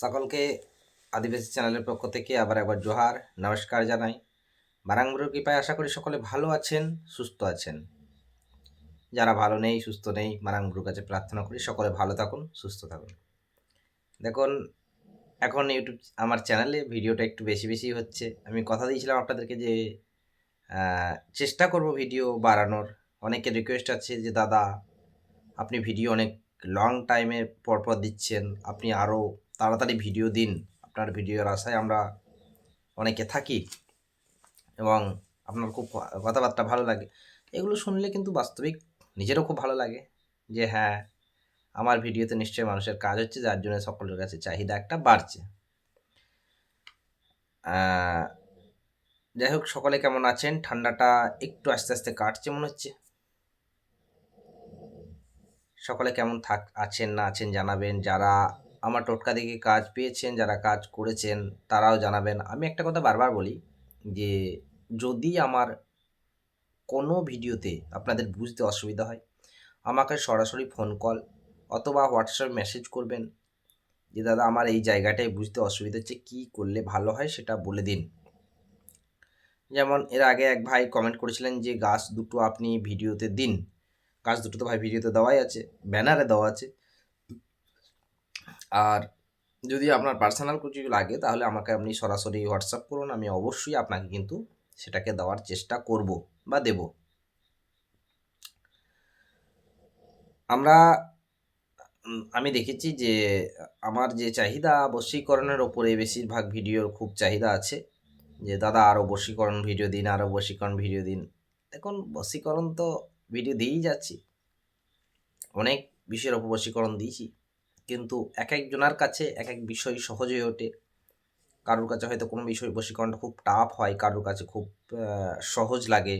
সকলকে আদিবাসী চ্যানেলের পক্ষ থেকে আবার একবার জোহার, নমস্কার জানাই। বারাংবুরের কৃপায় আশা করি সকলে ভালো আছেন, সুস্থ আছেন। যারা ভালো নেই, সুস্থ নেই মারাংগুরুর কাছে প্রার্থনা করি সকলে ভালো থাকুন, সুস্থ থাকুন। দেখুন, এখন ইউটিউব, আমার চ্যানেলে ভিডিওটা একটু বেশি বেশি হচ্ছে। আমি কথা দিয়েছিলাম আপনাদেরকে যে চেষ্টা করব ভিডিও বাড়ানোর। অনেকের রিকোয়েস্ট আছে যে, দাদা, আপনি ভিডিও অনেক লং টাইমে পরপর দিচ্ছেন। আপনি আরও তাড়াতাড়ি ভিডিও দিন। আপনার ভিডিওর আশায় আমরা অনেকে থাকি এবং আপনার খুব কথাবার্তা ভালো লাগে। এগুলো শুনলে কিন্তু বাস্তবিক নিজেরও খুব ভালো লাগে যে হ্যাঁ আমার ভিডিওতে নিশ্চয়ই মানুষের কাজ হচ্ছে, যার জন্য সকলের কাছে চাহিদা একটা বাড়ছে। যাই হোক, সকলে কেমন আছেন? ঠান্ডাটা একটু আস্তে আস্তে কাটছে মনে হচ্ছে। সকলে কেমন থাক, আছেন না আছেন জানাবেন। যারা আমার টোটকা দিকে কাজ পেয়েছেন, যারা কাজ করেছেন, তারাও জানাবেন। আমি একটা কথা বারবার বলি যে, যদি আমার কোনো ভিডিওতে আপনাদের বুঝতে অসুবিধা হয়, আমাকে সরাসরি ফোন কল অথবা হোয়াটসঅ্যাপ মেসেজ করবেন যে, দাদা, আমার এই জায়গাটায় বুঝতে অসুবিধা হচ্ছে, কী করলে ভালো হয় সেটা বলে দিন। যেমন এর আগে এক ভাই কমেন্ট করেছিলেন যে, গাছ দুটো আপনি ভিডিওতে দিন। গাছ দুটো তো ভাই ভিডিওতে দেওয়াই আছে, ব্যানারে দেওয়া আছে। আর যদি আপনার পার্সোনাল কিছু লাগে, তাহলে আমাকে আপনি সরাসরি হোয়াটসঅ্যাপ করুন, আমি অবশ্যই আপনাকে কিন্তু সেটাকে দেওয়ার চেষ্টা করব বা দেব। আমরা আমি দেখেছি যে আমার যে চাহিদা বশীকরণের ওপরে বেশিরভাগ ভিডিওর খুব চাহিদা আছে। যে দাদা আরও বশীকরণ ভিডিও দিন আরও বশীকরণ ভিডিও দিন। এখন বশীকরণ তো ভিডিও দিয়েই যাচ্ছি। অনেক বিষয়ের ওপর বশীকরণ দিয়েছি। কিন্তু এক একজনের কাছে এক এক বিষয় সহজ হয়ে ওঠে। কারোর কাছে হয়তো কোনো বিষয় বশীকরণটা খুব টাফ হয়, কারোর কাছে খুব সহজ লাগে।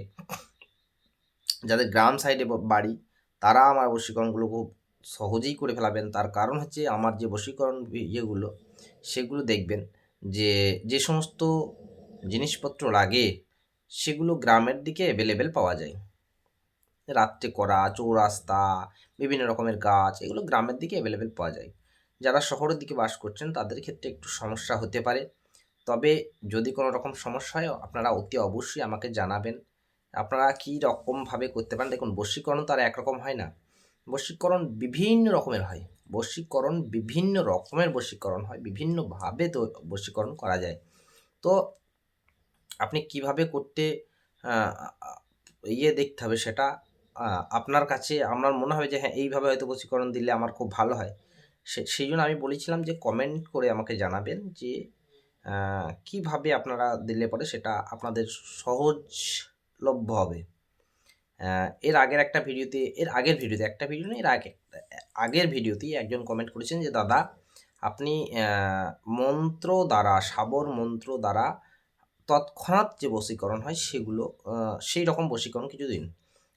যাদের গ্রাম সাইডে বাড়ি, তারা আমার বশীকরণগুলো খুব সহজেই করে ফেলাবেন। তার কারণ হচ্ছে আমার যে বশীকরণ ইয়েগুলো, সেগুলো দেখবেন যে যে সমস্ত জিনিসপত্র লাগে, সেগুলো গ্রামের দিকে অ্যাভেলেবেল পাওয়া যায়। রাত্রে করা, চৌরাস্তা, বিভিন্ন রকমের গাছ, এগুলো গ্রামের দিকে অ্যাভেলেবেল পাওয়া যায়। যারা শহরের দিকে বাস করছেন, তাদের ক্ষেত্রে একটু সমস্যা হতে পারে। তবে যদি কোনো রকম সমস্যা হয়, আপনারা অতি অবশ্যই আমাকে জানাবেন। আপনারা কী রকমভাবে করতে পারেন? দেখুন, বশীকরণ তো আর একরকম হয় না। বশীকরণ বিভিন্ন রকমের হয়। বশীকরণ বিভিন্ন রকমের বশীকরণ হয়। বিভিন্নভাবে তো বশীকরণ করা যায়। তো আপনি কীভাবে করতে ইয়ে দেখতে হবে সেটা আপনার কাছে আমার মনে হবে যে হ্যাঁ এইভাবে হয়তো বশীকরণ দিলে আমার খুব ভালো হয়। সে, সেই জন্য আমি বলেছিলাম যে কমেন্ট করে আমাকে জানাবেন যে কীভাবে আপনারা দিলে পরে সেটা আপনাদের সহজলভ্য হবে। এর আগের একটা ভিডিওতে, এর আগের ভিডিওতে, একটা ভিডিও নেই এর আগে, আগের ভিডিওতেই একজন কমেন্ট করেছেন যে, দাদা, আপনি মন্ত্র দ্বারা, সাবর মন্ত্র দ্বারা তৎক্ষণাৎ যে বশীকরণ হয় সেগুলো সেই রকম বশীকরণ কিছু দিন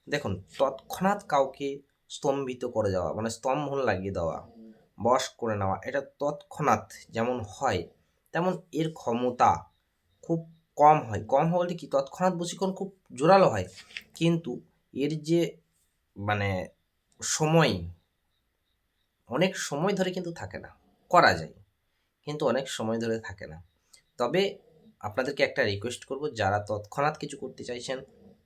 দেখুন, তৎক্ষণাৎ কাউকে স্তম্ভিত করে যাওয়া মানে স্তম্ভন লাগিয়ে দেওয়া বশ করে নেওয়া, এটা তৎক্ষণাৎ যেমন হয়, তেমন এর ক্ষমতা খুব কম হয়। কম বলতে কি? তৎক্ষণাৎ বশীকরণ খুব জোরালো হয়। কিন্তু এর যে মানে সময়, অনেক সময় ধরে কিন্তু থাকে না, করা যায়। কিন্তু অনেক সময় ধরে থাকে না। তবে আপনাদেরকে একটা রিকোয়েস্ট করব, যারা তৎক্ষণাৎ কিছু করতে চাইছেন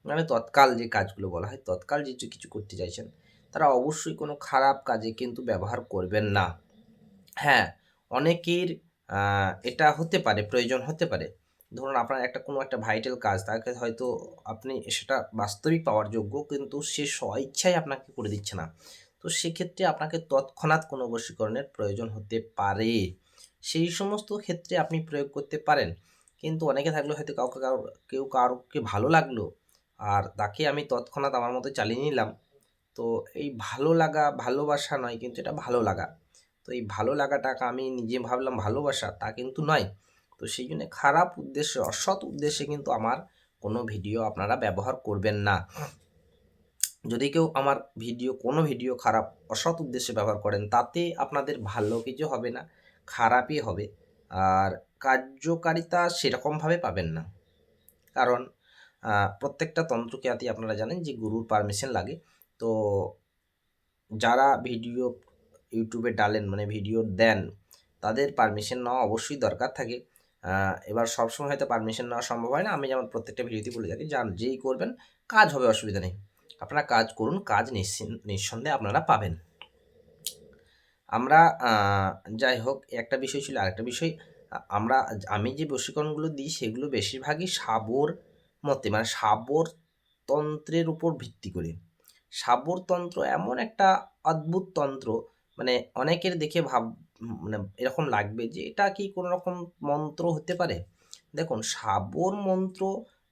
মানে তৎকাল যে কাজগুলো বলা হয়, তৎকাল যে কিছু করতে চাইছেন, তারা অবশ্যই কোনো খারাপ কাজে কিন্তু ব্যবহার করবেন না। হ্যাঁ অনেকের এটা হতে পারে, প্রয়োজন হতে পারে। ধরুন আপনার একটা কোনো একটা ভাইটাল কাজ, তাকে হয়তো আপনি সেটা বাস্তবিক পাওয়ার যোগ্য, কিন্তু সে স্বইচ্ছায় আপনাকে করে দিচ্ছে না। তো সেক্ষেত্রে আপনাকে তৎক্ষণাৎ কোনো বশীকরণের প্রয়োজন হতে পারে। সেই সমস্ত ক্ষেত্রে আপনি প্রয়োগ করতে পারেন। কিন্তু অনেকে থাকলে হয়তো কাউকে কারও কেউ কারোকে ভালো লাগল আর তাকে আমি তৎক্ষণাৎ আমার মতো চালিয়ে নিলাম। তো এই ভালো লাগা ভালোবাসা নয়, কিন্তু এটা ভালো লাগা। তো এই ভালো লাগাটাকে আমি নিজে ভাবলাম ভালোবাসা, তা কিন্তু নয়। তো সেই জন্য খারাপ উদ্দেশ্যে, অসৎ উদ্দেশ্যে কিন্তু আমার কোনো ভিডিও আপনারা ব্যবহার করবেন না। যদি কেউ আমার ভিডিও, কোনো ভিডিও খারাপ, অসৎ উদ্দেশ্যে ব্যবহার করেন, তাতে আপনাদের ভালো কিছু হবে না, খারাপই হবে। আর কার্যকারিতা সেরকমভাবে পাবেন না। কারণ প্রত্যেকটা তন্ত্রক্রিয়াতে আপনারা জানেন যে গুরুর পারমিশন লাগে। তো যারা ভিডিও ইউটিউবে ডালেন মানে ভিডিও দেন, তাদের পারমিশন নেওয়া অবশ্যই দরকার থাকে। এবার সবসময় হয়তো পারমিশন নেওয়া সম্ভব হয় না। আমি যেমন প্রত্যেকটা ভিডিওতে বলে থাকি যান যেই করবেন, কাজ হবে, অসুবিধা নেই। আপনারা কাজ করুন, কাজ নিঃসন্দেহে আপনারা পাবেন। আমরা যাই হোক, একটা বিষয় ছিল আরেকটা বিষয়। আমরা, আমি যে বশীকরণগুলো দিই, সেগুলো বেশিরভাগই সাবর মতে মানে সাবর তন্ত্রের উপর ভিত্তি করে। সাবর তন্ত্র এমন একটা অদ্ভুত তন্ত্র মানে অনেকের দেখে ভাব মানে এরকম লাগবে যে এটা কি কোনো রকম মন্ত্র হতে পারে? দেখুন, সাবর মন্ত্র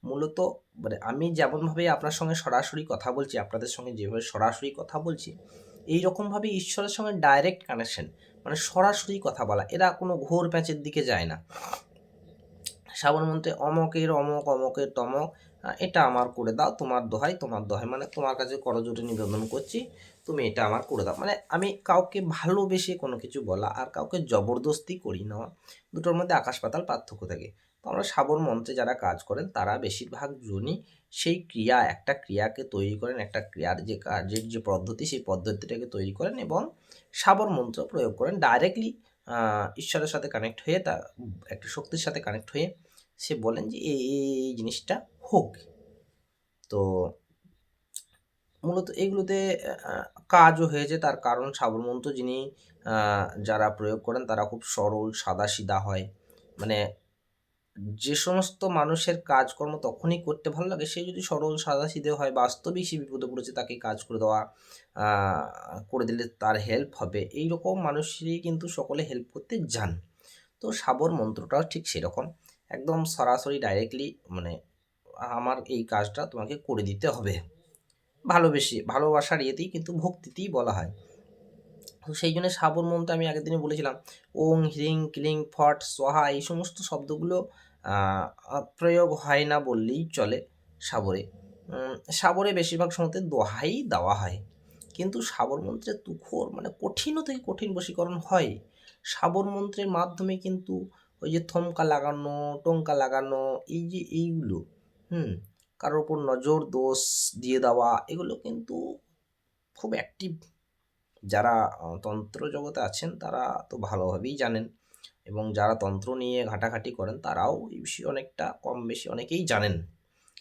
মূলত মানে আমি যেমনভাবে আপনার সঙ্গে সরাসরি কথা বলছি, আপনাদের সঙ্গে যেভাবে সরাসরি কথা বলছি এই রকমভাবে ঈশ্বরের সঙ্গে ডাইরেক্ট কানেকশন মানে সরাসরি কথা বলা, এরা কোনো ঘোর প্যাঁচের দিকে যায় না। শ্রাবণ মন্ত্রে অমকের অমক, অমকের তমক এটা আমার করে দাও, তোমার দোহাই তোমার দোহাই। মানে তোমার কাছে করজোটে নিবেদন করছি, তুমি এটা আমার করে দাও। মানে আমি কাউকে ভালোবেসে কোনো কিছু বলা আর কাউকে জবরদস্তি করি নেওয়া দুটোর মধ্যে আকাশ পাতাল পার্থক্য থাকে। তো আমরা শ্রাবণ মন্ত্রে যারা কাজ করেন, তারা বেশিরভাগ জনই সেই ক্রিয়া, একটা ক্রিয়াকে তৈরি করেন, একটা ক্রিয়ার যে কাজের যে পদ্ধতি, সেই পদ্ধতিটাকে তৈরি করেন এবং শ্রাবণ মন্ত্র প্রয়োগ করেন। ডাইরেক্টলি ঈশ্বরের সাথে কানেক্ট হয়ে তা, একটা শক্তির সাথে কানেক্ট হয়ে সে বলেন যে এই এই জিনিসটা হোক। তো মূলত এগুলোতে কাজও হয়েছে। তার কারণ সাবরমন্ত্র যিনি যারা প্রয়োগ করেন, তারা খুব সরল সাদা সিধা হয়। মানে যে সমস্ত মানুষের কাজকর্ম তখনই করতে ভালো লাগে, সে যদি সরল সাদা সিধে হয় বাস্তবিক সে বিপদে পড়েছে, তাকে কাজ করে দেওয়া করে দিলে তার হেল্প হবে। এই রকম কিন্তু সকলে হেল্প করতে যান। তো সাবর মন্ত্রটাও ঠিক সেরকম। একদম সরাসরি ডাইরেক্টলি মানে আমার এই কাজটা তোমাকে করে দিতে হবে। ভালোবেসে, ভালোবাসার ইয়েতেই কিন্তু ভক্তিতেই বলা হয়। তো সেই জন্য সাবর মন্ত্র আমি আগের দিনে বলেছিলাম ওং হ্রিং ক্লিং ফট সোহা এই সমস্ত শব্দগুলো প্রয়োগ হয় না বললেই চলে সাবরে সাবরে বেশিরভাগ সময়তে দোহাই দেওয়া হয়। কিন্তু সাবর মন্ত্রে তুখোর মানে কঠিনও থেকে কঠিন বশীকরণ হয়। সাবর মন্ত্রের মাধ্যমে কিন্তু ওই যে থমকা লাগানো টঙ্কা লাগানো, এই যে এইগুলো, হুম, কারোর উপর নজর, দোষ দিয়ে দেওয়া, এগুলো কিন্তু খুব অ্যাক্টিভ যারা তন্ত্র জগতে আছেন, তারা তো ভালোভাবেই জানেন এবং যারা তন্ত্র নিয়ে ঘাটাঘাটি করেন, তারাও এই বিষয়ে অনেকটা কম বেশি অনেকেই জানেন।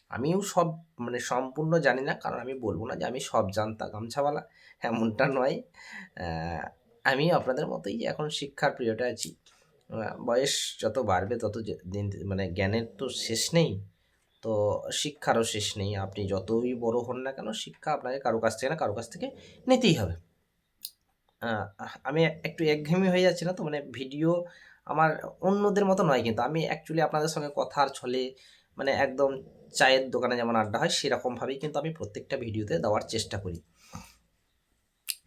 আমিও সব মানে সম্পূর্ণ জানি না, কারণ আমি বলব না যে আমি সব জানতা গামছাওয়ালা, এমনটা নয়। আমি আপনাদের মতোই এখন শিক্ষার প্রিয়টা আছি। বয়স যত বাড়বে, তত দিন মানে জ্ঞানের তো শেষ নেই। তো শিক্ষারও শেষ নেই। আপনি যতই বড় হন না কেন, শিক্ষা আপনাকে কারও কাছ থেকে না কারও কাছ থেকে নিতেই হবে। আমি একটু একঘেয়েমি হয়ে যাচ্ছি না তো? মানে ভিডিও আমার অন্যদের মতো নয় কিন্তু আমি অ্যাকচুয়ালি আপনাদের সঙ্গে কথার ছলে মানে একদম চায়ের দোকানে যেমন আড্ডা হয়, সেরকমভাবেই কিন্তু আমি প্রত্যেকটা ভিডিওতে দেওয়ার চেষ্টা করি।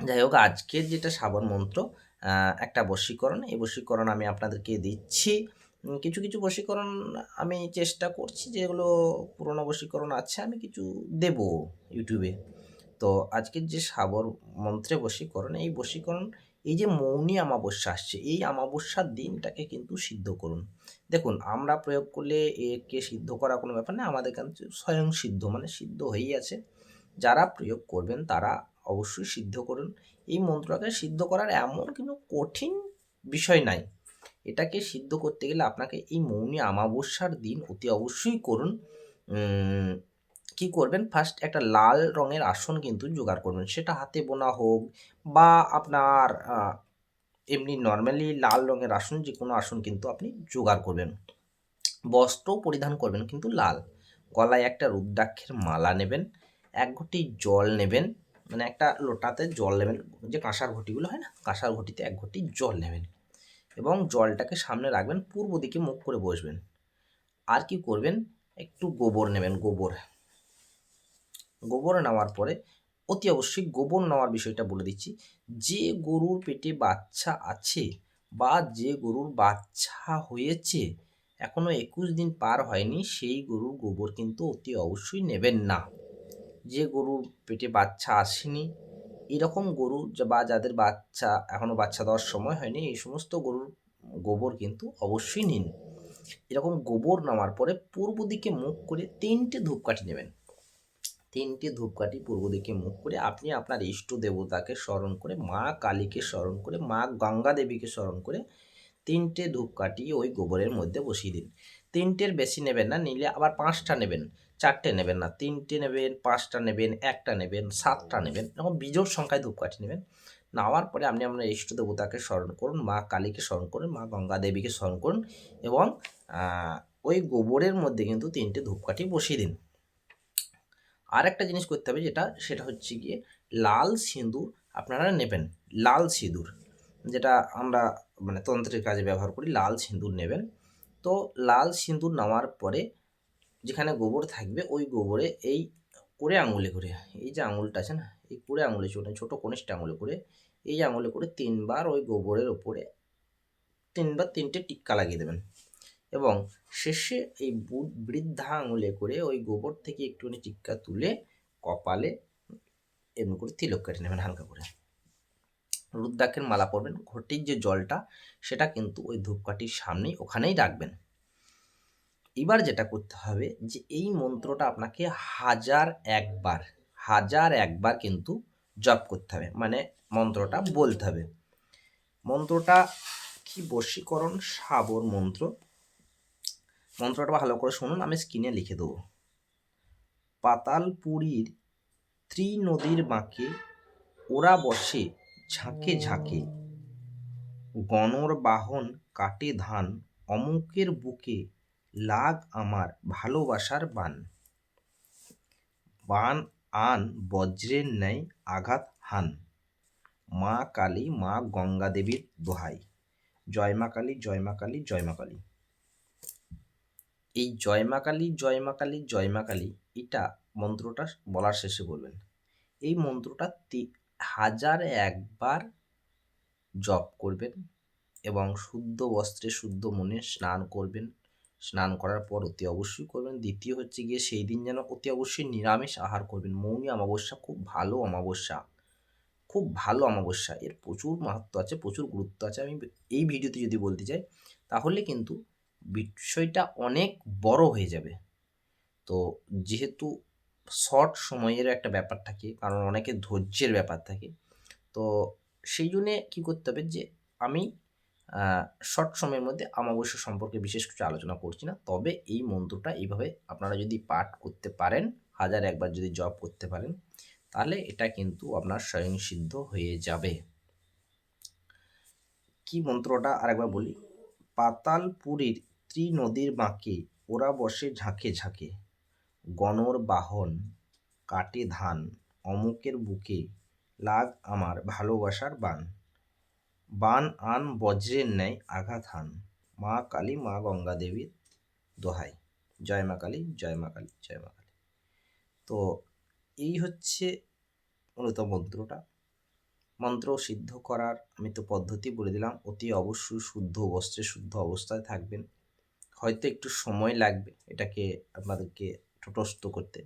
যাই হোক আজকের যেটা শ্রাবণ মন্ত্র একটা বশীকরণ। এই বশীকরণ আমি আপনাদেরকে দিচ্ছি। কিছু কিছু বশীকরণ আমি চেষ্টা করছি যেগুলো পুরোনো বশীকরণ আছে আমি কিছু দেব ইউটিউবে। তো আজকের যে সাবর মন্ত্রে বশীকরণ, এই বশীকরণ, এই যে মৌনী অমাবস্যা আসছে, এই অমাবস্যার দিনটাকে কিন্তু সিদ্ধ করুন। দেখুন, আমরা প্রয়োগ করলে একে সিদ্ধ করা কোনো ব্যাপার না, আমাদের কাছে স্বয়ং সিদ্ধ মানে সিদ্ধ হয়েই আছে। যারা প্রয়োগ করবেন, তারা অবশ্যই সিদ্ধ করুন। এই মন্ত্রটাকে সিদ্ধ করার এমন কোনো কঠিন বিষয় নাই। এটাকে সিদ্ধ করতে গেলে আপনাকে এই মৌনী অমাবস্যার দিন অতি অবশ্যই করুন। কি করবেন? ফার্স্ট একটা লাল রঙের আসন কিন্তু জোগাড় করবেন। সেটা হাতে বোনা হোক বা আপনার এমনি নর্মালি লাল রঙের আসন যে কোনো আসন কিন্তু আপনি জোগাড় করবেন। বস্ত্র পরিধান করবেন কিন্তু লাল। গলায় একটা রুদ্রাক্ষের মালা নেবেন। এক ঘটি জল নেবেন। মানে একটা লোটাতে জল নেবেন। যে কাঁসার ঘটিগুলো হয় না? কাঁসার ঘটিতে এক ঘটি জল নেবেন এবং জলটাকে সামনে রাখবেন, পূর্ব দিকে মুখ করে বসবেন। আর কি করবেন? একটু গোবর নেবেন, গোবর। গোবর নেওয়ার পরে অতি অবশ্যই গোবর নেওয়ার বিষয়টা বলে দিচ্ছি। যে গরুর পেটে বাচ্চা আছে বা যে গরুর বাচ্চা হয়েছে, এখনও একুশ দিন পার হয়নি, সেই গরুর গোবর কিন্তু অতি অবশ্যই নেবেন না। যে গরুর পেটে বাচ্চা আসেনি, এরকম গরু বা যাদের বাচ্চা এখনও বাচ্চা দেওয়ার সময় হয়নি, এই সমস্ত গরুর গোবর কিন্তু অবশ্যই নিন। এরকম গোবর নামার পরে পূর্ব দিকে মুখ করে তিনটে ধূপকাঠি নেবেন। তিনটে ধূপকাঠি পূর্ব দিকে মুখ করে আপনি আপনার ইষ্ট দেবতাকে স্মরণ করে, মা কালীকে স্মরণ করে, মা গঙ্গা দেবীকে স্মরণ করে তিনটে ধূপকাঠি ওই গোবরের মধ্যে বসিয়ে দিন। তিনটের বেশি নেবেন না নিলে আবার পাঁচটা নেবেন চারটে নেবেন না তিনটে নেবেন পাঁচটা নেবেন একটা নেবেন সাতটা নেবেন এরকম বিজোড় সংখ্যায় ধূপকাঠি নেবেন। নেওয়ার পরে আপনি আপনার ইষ্ট দেবতাকে স্মরণ করুন মা কালীকে স্মরণ করুন মা গঙ্গা দেবীকে স্মরণ করুন এবং ওই গোবরের মধ্যে কিন্তু তিনটে ধূপকাঠি বসিয়ে দিন। আর একটা জিনিস করতে হবে যেটা সেটা হচ্ছে গিয়ে লাল সিঁদুর আপনারা নেবেন লাল সিঁদুর যেটা আমরা মানে তন্ত্রের কাজে ব্যবহার করি লাল সিঁদুর নেবেন। তো লাল সিঁদুর নেওয়ার পরে যেখানে গোবর থাকবে, ওই গোবরে এই করে আঙুলে করে, এই যে আঙুলটা আছে না, এই করে আঙুলে ছোটো ছোটো কনিষ্ঠ আঙুলে করে, এই আঙুলে করে তিনবার ওই গোবরের ওপরে তিনবার তিনটে টিক্কা লাগিয়ে দেবেন। এবং শেষে এই বৃদ্ধা আঙুলে করে ওই গোবর থেকে একটুখানি টিক্কা তুলে কপালে এমনি করে তিলক কেটে নেবেন হালকা করে। রুদ্রাক্ষের মালা পরবেন। ঘটির যে জলটা, সেটা কিন্তু ওই ধূপকাঠির সামনেই ওখানেই রাখবেন। এবার যেটা করতে হবে যে, এই মন্ত্রটা আপনাকে হাজার একবার হাজার একবার কিন্তু জপ করতে হবে। মানে মন্ত্রটা বলতে হবে। মন্ত্রটা কি? বশীকরণ সাবর মন্ত্র। মন্ত্রটা ভালো করে শুনুন, আমি স্ক্রিনে লিখে দেবো। পাতালপুরীর ত্রি নদীর বাঁকে ওরা বসে ঝাঁকে ঝাঁকে। গণর বাহন কাটে ধান, অমুকের বুকে লাগ আমার ভালোবাসার বান। বান আন বজ্রের ন্যায় আঘাত হান। মা কালী, মা গঙ্গা দেবীর দোহাই। জয় মা কালী, জয় মা কালী, জয় মা কালী। এই জয় মা কালী, জয় মা কালী, জয় মা কালী, এটা মন্ত্রটা বলার শেষে বলবেন। এই মন্ত্রটা হাজার একবার জপ করবেন এবং শুদ্ধ বস্ত্রে শুদ্ধ মনে স্নান করবেন। স্নান করার পর অতি অবশ্যই করবেন। দ্বিতীয় হচ্ছে গিয়ে সেই দিন যেন অতি অবশ্যই নিরামিষ আহার করবেন। মৌনী অমাবস্যা খুব ভালো অমাবস্যা। খুব ভালো অমাবস্যা। এর প্রচুর মাহাত্ম আছে, প্রচুর গুরুত্ব আছে। আমি এই ভিডিওতে যদি বলতে চাই, তাহলে কিন্তু বিষয়টা অনেক বড় হয়ে যাবে। তো যেহেতু শর্ট সময়ের একটা ব্যাপার থাকে, কারণ অনেকে ধৈর্যের ব্যাপার থাকে। তো সেই জন্যে কী করতে হবে যে, আমি শর্ট সময়ের মধ্যে অমাবস্যা সম্পর্কে বিশেষ কিছু আলোচনা করছি না। তবে এই মন্ত্রটা এইভাবে আপনারা যদি পাঠ করতে পারেন, হাজার একবার যদি জব করতে পারেন, তাহলে এটা কিন্তু আপনার স্বয়ংসিদ্ধ হয়ে যাবে। কি মন্ত্রটা আরেকবার বলি? পাতালপুরীর ত্রিনদীর বাঁকে ওরা বসে ঝাঁকে ঝাঁকে। গণর বাহন, কাটে ধান, অমুকের বুকে লাগ আমার ভালোবাসার বান। বান আন বজ্রের ন্যায় আঘাত হান। মা কালী, মা গঙ্গা দেবীর দোহাই। জয় মা কালী, জয় মা কালী, জয় মা কালী। তো এই হচ্ছে মূলত মন্ত্রটা। মন্ত্র সিদ্ধ করার আমি তো পদ্ধতি বলে দিলাম, অতি অবশ্যই শুদ্ধ বস্ত্রে শুদ্ধ অবস্থায় থাকবেন। হয়তো একটু সময় লাগবে, এটাকে আপনাদেরকে ঠোঁটস্থ করতে।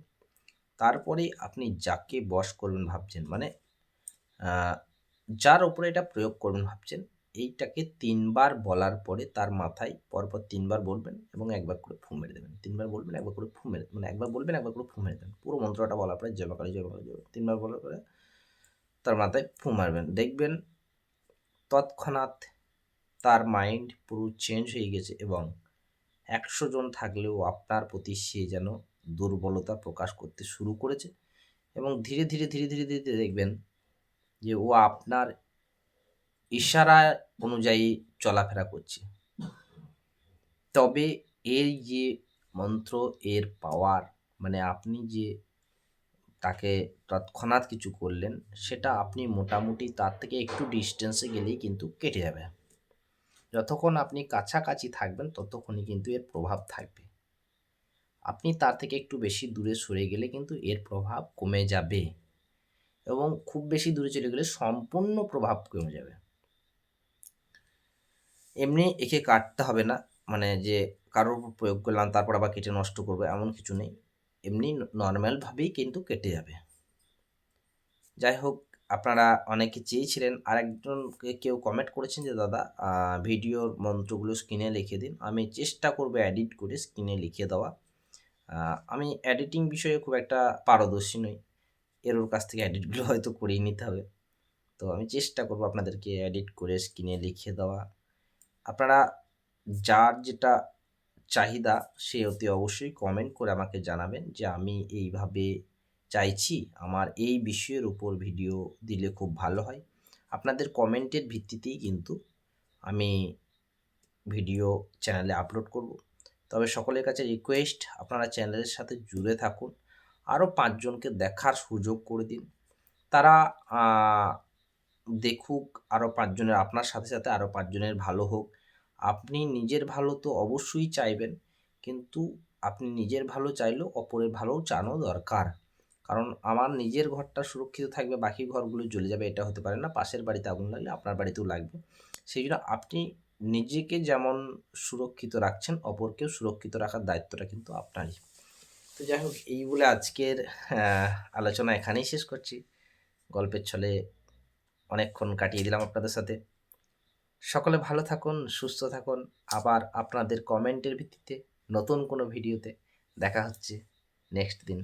তারপরে আপনি যাকে বশ করবেন ভাবছেন মানে যার উপরে এটা প্রয়োগ করবেন ভাবছেন, এইটাকে তিনবার বলার পরে তার মাথায় পরপর তিনবার বলবেন এবং একবার করে ফু মেরে দেবেন। তিনবার বলবেন, একবার করে ফু মেরে মানে একবার বলবেন, একবার করে ফু মেরে দেবেন। পুরো মন্ত্রটা বলার পরে জয়মাকালী জয়মাকালী জয় তিনবার বলার পরে তার মাথায় ফু মারবেন। দেখবেন তৎক্ষণাৎ তার মাইন্ড পুরো চেঞ্জ হয়ে গেছে এবং একশো জন থাকলেও আপনার প্রতি সে যেন দুর্বলতা প্রকাশ করতে শুরু করেছে এবং ধীরে ধীরে ধীরে ধীরে ধীরে দেখবেন যে ও আপনার ইশারা অনুযায়ী চলাফেরা করছে। তবে এই যে মন্ত্র, এর পাওয়ার মানে আপনি যে তাকে তৎক্ষণাৎ কিছু করলেন, সেটা আপনি মোটামুটি তার থেকে একটু ডিস্টেন্সে গেলেই কিন্তু কেটে যাবে। যতক্ষণ আপনি কাছাকাছি থাকবেন, ততক্ষণই কিন্তু এর প্রভাব থাকবে। আপনি তার থেকে একটু বেশি দূরে সরে গেলে কিন্তু এর প্রভাব কমে যাবে। এবং খুব বেশি দূরে চলে গেলে সম্পূর্ণ প্রভাব কমে যাবে। এমনি একে কাটতে হবে না মানে যে কারোর উপর প্রয়োগ করলাম, তারপর আবার কেটে নষ্ট করবে, এমন কিছু নেই। এমনি নর্মালভাবেই কিন্তু কেটে যাবে। যাই হোক, আপনারা অনেকে চেয়েছিলেন, আরেকজনকে কেউ কমেন্ট করেছেন যে, দাদা ভিডিওর মন্ত্রগুলো স্ক্রিনে লিখে দিন। আমি চেষ্টা করব এডিট করে স্ক্রিনে লিখে দেওয়া। আমি এডিটিং বিষয়ে খুব একটা পারদর্শী নই। এর ওর কাছ থেকে এডিটগুলো হয়তো করিয়ে নিতে হবে। তো আমি চেষ্টা করব আপনাদেরকে এডিট করে স্ক্রিনে লিখে দেওয়া। আপনারা যার যেটা চাহিদা, সে অতি অবশ্যই কমেন্ট করে আমাকে জানাবেন যে আমি এইভাবে চাইছি। আমার এই বিষয়ের উপর ভিডিও দিলে খুব ভালো হয়। আপনাদের কমেন্টের ভিত্তিতেই কিন্তু আমি ভিডিও চ্যানেলে আপলোড করব। তবে সকলের কাছে রিকোয়েস্ট আপনারা চ্যানেলের সাথে জুড়ে থাকুন। আরও পাঁচজনকে দেখার সুযোগ করে দিন। তারা দেখুক, আরও পাঁচজনের, আপনার সাথে সাথে আরও পাঁচজনের ভালো হোক। আপনি নিজের ভালো তো অবশ্যই চাইবেন, কিন্তু আপনি নিজের ভালো চাইলেও অপরের ভালোও চানো দরকার। কারণ আমার নিজের ঘরটা সুরক্ষিত থাকবে, বাকি ঘরগুলো জ্বলে যাবে, এটা হতে পারে না। পাশের বাড়িতে আগুন লাগলে আপনার বাড়িতেও লাগবে। সেই জন্য আপনি নিজেকে যেমন সুরক্ষিত রাখছেন, অপরকেও সুরক্ষিত রাখার দায়িত্বটা কিন্তু আপনারই। তো যাই হোক, এই বলে আজকের আলোচনা এখানেই শেষ করছি। গল্পের ছলে অনেকক্ষণ কাটিয়ে দিলাম আপনাদের সাথে। সকলে ভালো থাকুন, সুস্থ থাকুন। আবার আপনাদের কমেন্টের ভিত্তিতে নতুন কোনো ভিডিওতে দেখা হচ্ছে নেক্সট দিন।